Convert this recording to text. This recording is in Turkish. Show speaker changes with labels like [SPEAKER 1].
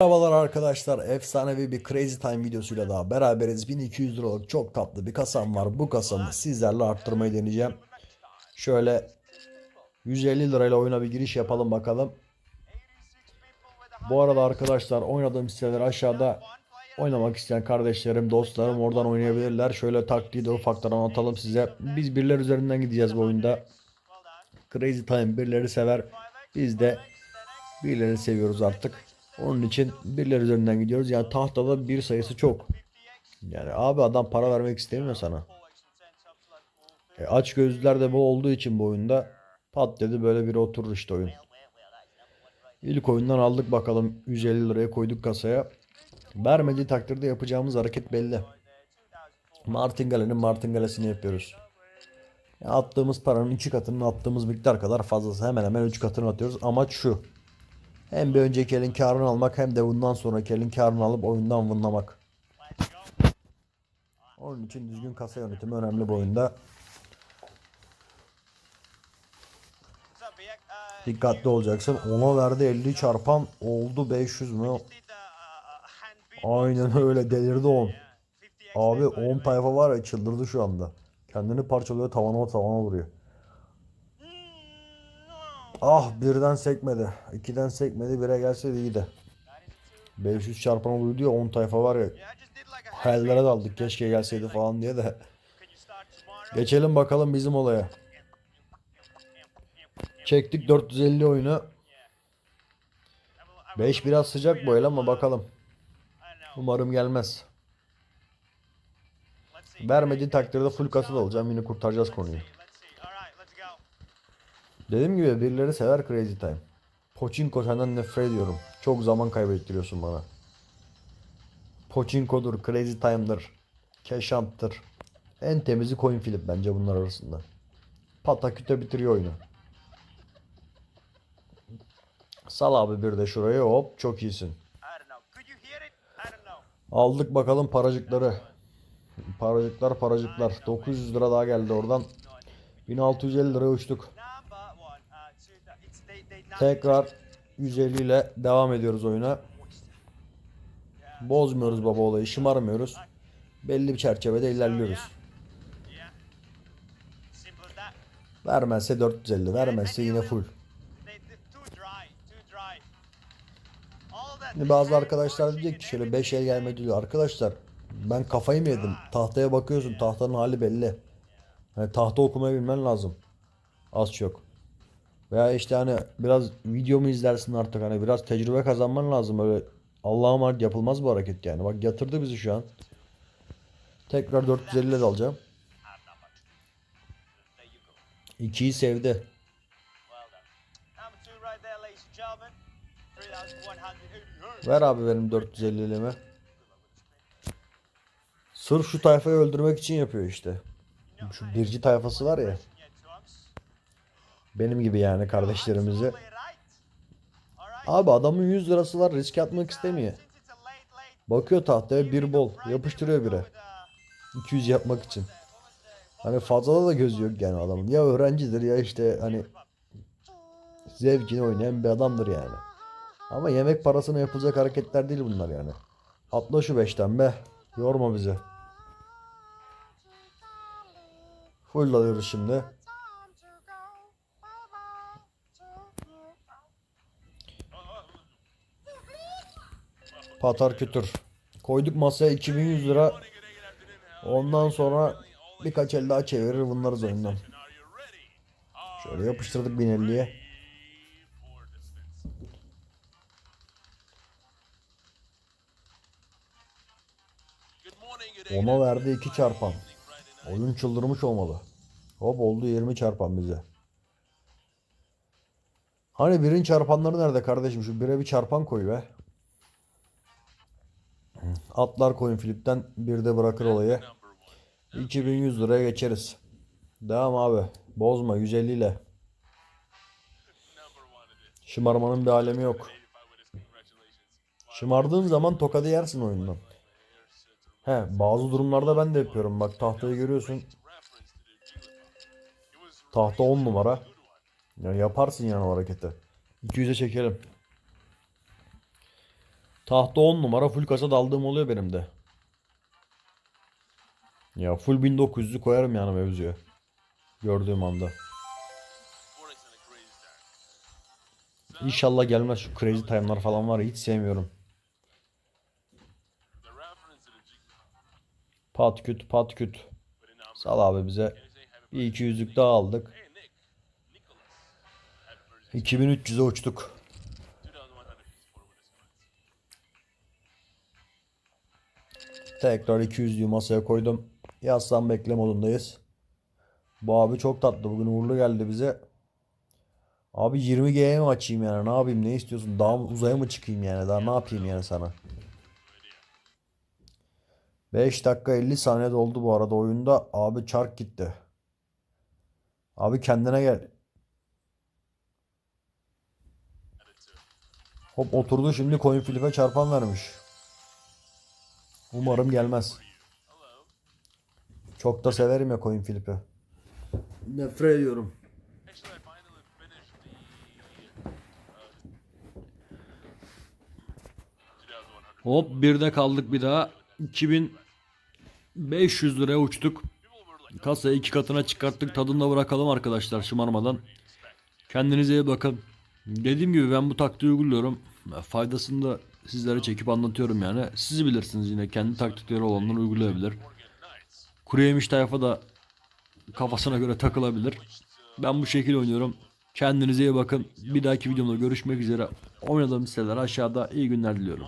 [SPEAKER 1] Merhabalar arkadaşlar. Efsanevi bir Crazy Time videosuyla daha beraberiz. 1200 liralık çok tatlı bir kasam var. Bu kasamı sizlerle arttırmayı deneyeceğim. Şöyle 150 lirayla oyuna bir giriş yapalım bakalım. Bu arada arkadaşlar oynadığım siteler aşağıda. Oynamak isteyen kardeşlerim, dostlarım oradan oynayabilirler. Şöyle taktiği de ufaktan anlatalım size. Biz birler üzerinden gideceğiz bu oyunda. Crazy Time birileri sever. Biz de birilerini seviyoruz artık. Onun için birler üzerinden gidiyoruz. Yani tahtada bir sayısı çok. Yani abi adam para vermek istemiyor sana. E, aç gözlüler de bu olduğu için bu oyunda pat dedi böyle bir oturur işte oyun. İlk oyundan aldık bakalım 150 liraya koyduk kasaya. Vermediği takdirde yapacağımız hareket belli. Martingale'nin martingalesini yapıyoruz. Ya attığımız paranın iki katının attığımız miktar kadar fazlası hemen hemen 3 katını atıyoruz. Amaç şu. Hem bir önceki elin karını almak hem de bundan sonraki elin karını alıp oyundan vınlamak. Onun için düzgün kasa yönetimi önemli bu oyunda. Dikkatli olacaksın. Ona verdi 50 çarpan oldu 500 mü? Aynen öyle delirdi 10. Abi 10 tayfa var ya çıldırdı şu anda. Kendini parçalıyor tavana tavana vuruyor. Ah birden sekmedi. İkiden sekmedi bire gelseydi iyiydi. 500 çarpan oluyor diyor 10 tayfa var ya. Hayallere daldık keşke gelseydi falan diye de. Geçelim bakalım bizim olaya. Çektik 450 oyunu. 5 biraz sıcak bu ama bakalım. Umarım gelmez. Vermediği takdirde full kasa da alacağım yine kurtaracağız konuyu. Dediğim gibi birileri sever Crazy Time. Pochinko senden nefret ediyorum. Çok zaman kaybettiriyorsun bana. Pochinko'dur, Crazy Time'dır, Keşamp'tır. En temizi coin flip bence bunlar arasında. Pataküte bitiriyor oyunu. Sal abi bir de şuraya hop çok iyisin. Aldık bakalım paracıkları. Paracıklar paracıklar. 900 lira daha geldi oradan. 1650 liraya uçtuk. Tekrar 150 ile devam ediyoruz oyuna. Bozmuyoruz baba olayı, şımarmıyoruz. Belli bir çerçevede ilerliyoruz. Vermezse 450, vermezse yine full. Şimdi bazı arkadaşlar diyecek ki şöyle 5 el gelmedi diyor. Arkadaşlar ben kafayı mı yedim? Tahtaya bakıyorsun tahtanın hali belli. Hani tahta okumayı bilmen lazım. Az çok. Veya işte hani biraz videomu izlersin artık hani biraz tecrübe kazanman lazım öyle Allah'a emanet yapılmaz bu hareket yani. Bak yatırdı bizi şu an. Tekrar 450 ile alacağım. 2'yi sevdi. Ver abi benim 450'limi. Sırf şu tayfayı öldürmek için yapıyor işte. Şu birci tayfası var ya. Benim gibi yani kardeşlerimizi. Abi adamın 100 lirası var risk atmak istemiyor. Bakıyor tahtaya bir bol yapıştırıyor bire. 200 yapmak için. Hani fazla da gözü yok yani adamın. Ya öğrencidir ya işte hani zevkini oynayan bir adamdır yani. Ama yemek parasına yapılacak hareketler değil bunlar yani. Atla şu beşten be. Yorma bizi. Full alıyoruz şimdi. Patar kütür. Koyduk masaya 2100 lira. Ondan sonra birkaç el daha çevirir bunları oyundan. Şöyle yapıştırdık 1050'ye. Ona verdi 2 çarpan. Oyun çıldırmış olmalı. Hop oldu 20 çarpan bize. Hani birin çarpanları nerede kardeşim? Şu bire bir çarpan koy be. Atlar coin flip'ten bir de bırakır olayı. 2100 liraya geçeriz. Devam abi. Bozma 150 ile. Şımarmanın bir alemi yok. Şımardığın zaman tokadı yersin oyundan. He bazı durumlarda ben de yapıyorum. Bak tahtayı görüyorsun. Tahta 10 numara. Ya yaparsın yani o hareketi. 200'e çekelim. Tahta 10 numara full kasa daldığım oluyor benim de. Ya full 1900'lü koyarım yani mevzuya. Gördüğüm anda. İnşallah gelmez şu crazy time'lar falan var hiç sevmiyorum. Pat küt pat küt. Sal abi bize. Bir 200'lük daha aldık. 2300'e uçtuk. Tekrar 200'lüğü masaya koydum. Yazsam bekle modundayız. Bu abi çok tatlı. Bugün uğurlu geldi bize. Abi 20G'ye mi açayım yani? Ne yapayım? Ne istiyorsun? Daha uzaya mı çıkayım yani? Daha ne yapayım yani sana? 5 dakika 50 saniye doldu bu arada oyunda. Abi çark gitti. Abi kendine gel. Hop oturdu şimdi coin flip'e çarpan vermiş. Umarım gelmez. Çok da severim ya coin flip'i. Nefret ediyorum. Hop bir de kaldık bir daha. 2500 liraya uçtuk. Kasayı iki katına çıkarttık. Tadını da bırakalım arkadaşlar şımarmadan. Kendinize iyi bakın. Dediğim gibi ben bu taktiği uyguluyorum. Faydasını da sizlere çekip anlatıyorum yani. Siz bilirsiniz yine kendi taktikleri olanlar uygulayabilir. Kuru yemiş tayfa da kafasına göre takılabilir. Ben bu şekilde oynuyorum. Kendinize iyi bakın. Bir dahaki videomda görüşmek üzere. Oynadığım siteler aşağıda. İyi günler diliyorum.